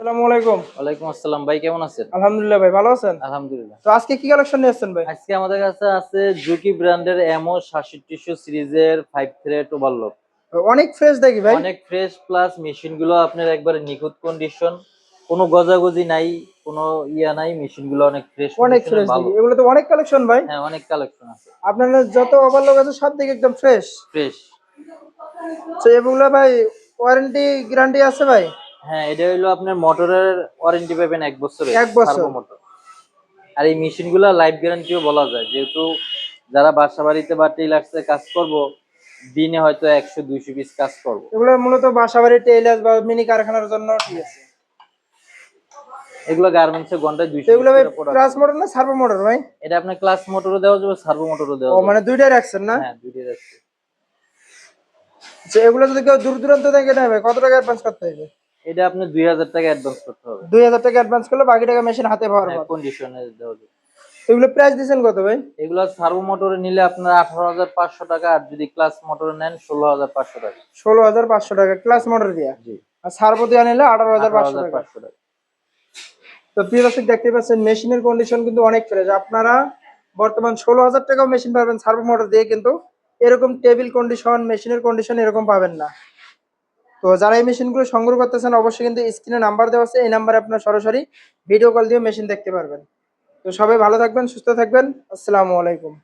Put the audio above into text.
আসসালামু আলাইকুম। ওয়ালাইকুম আসসালাম। ভাই কেমন আছেন? আলহামদুলিল্লাহ ভাই ভালো আছেন? আলহামদুলিল্লাহ। তো আজকে কি কালেকশন নিয়ে আসছেন ভাই? আজকে আমাদের কাছে আছে জুকি ব্র্যান্ডের এমও সাতষট্টিশো সিরিজের ফাইভ থ্রেড ওভারলোড অনেক ফ্রেশ দেখি ভাই। অনেক ফ্রেশ প্লাস মেশিনগুলো আপনার একবারে নিখুঁত কন্ডিশন কোনো গজাগজি নাই কোনো ইয়া নাই মেশিনগুলো অনেক ফ্রেশ অনেক ফ্রেশ এগুলো তো অনেক কালেকশন ভাই। হ্যাঁ অনেক কালেকশন আছে। আপনাদের যত ওভারলোক আছে সব দিকে একদম ফ্রেশ ফ্রেশ তো এগুলো ভাই ওয়ারেন্টি গ্যারান্টি আছে ভাই? হ্যাঁ এটা হইল আপনার মোটরের ওয়ারেন্টি পাবেন এক বছরের এক বছর। মোটর আর এই মেশিনগুলা লাইফ গ্যারান্টিও বলা যায়। যেহেতু যারা বাসা বাড়িতে বা টেলার্সে কাজ করব দিনে হয়তো একশো দুইশো পিস কাজ করব। এগুলো মূলত বাসাবাড়ি টেইলার্স বা মিনি কারখানার জন্য ঠিক আছে। এগুলো গার্মেন্টস এর ঘন্টায় তো দুইশো এগুলো ভাই ক্লাস মোটর না সার্ভো মোটর ভাই? এটা আপনার ক্লাস মোটরও দেওয়া যাবে সার্ভো মোটরও দেওয়া ও মানে দুইটাই রাখছেন না? হ্যাঁ দুইটাই আছে তো এগুলো যদি কেউ দূর দূরান্ত থেকে নেবে কত টাকা অ্যাডভান্স করতে হবে? এটা আপনি দুই হাজার টাকা অ্যাডভান্স করতে হবে। দুই হাজার টাকা অ্যাডভান্স করলে বাকি টাকা মেশিন হাতে পাওয়ার পর কন্ডিশনে দেওয়া যাবে এগুলো প্রাইস দিচ্ছেন কত ভাই? এগুলো সার্ভো মোটরে নিলে আপনার আঠারো হাজার পাঁচশো টাকা আর যদি ক্লাস মোটরে নেন ষোলো হাজার পাঁচশো টাকা। ষোলো হাজার পাঁচশো টাকা ক্লাস মোটর দিয়া? জি। আর সার্ভো দিয়া নিলে আঠারো হাজার আঠারো পাঁচশো হাজার টাকা পাঁচশো টাকা। তো প্রিয় দর্শক দেখতে পাচ্ছেন মেশিনের কন্ডিশন কিন্তু অনেক ফ্রেশ আপনারা বর্তমান ষোলো হাজার টাকাও মেশিন পাবেন সার্ভো মোটর দিয়ে কিন্তু এরকম টেবিল কন্ডিশন মেশিনের কন্ডিশন এরকম পাবেন না। তো যারা এই মেশিনগুলো সংগ্রহ করতেছেন, অবশ্যই কিন্তু স্ক্রিনে নাম্বার দেওয়া আছে, এই নাম্বারে আপনার সরাসরি ভিডিও কল দিয়ে মেশিন দেখতে পারবেন। তো সবাই ভালো থাকবেন, সুস্থ থাকবেন। আসসালামু আলাইকুম।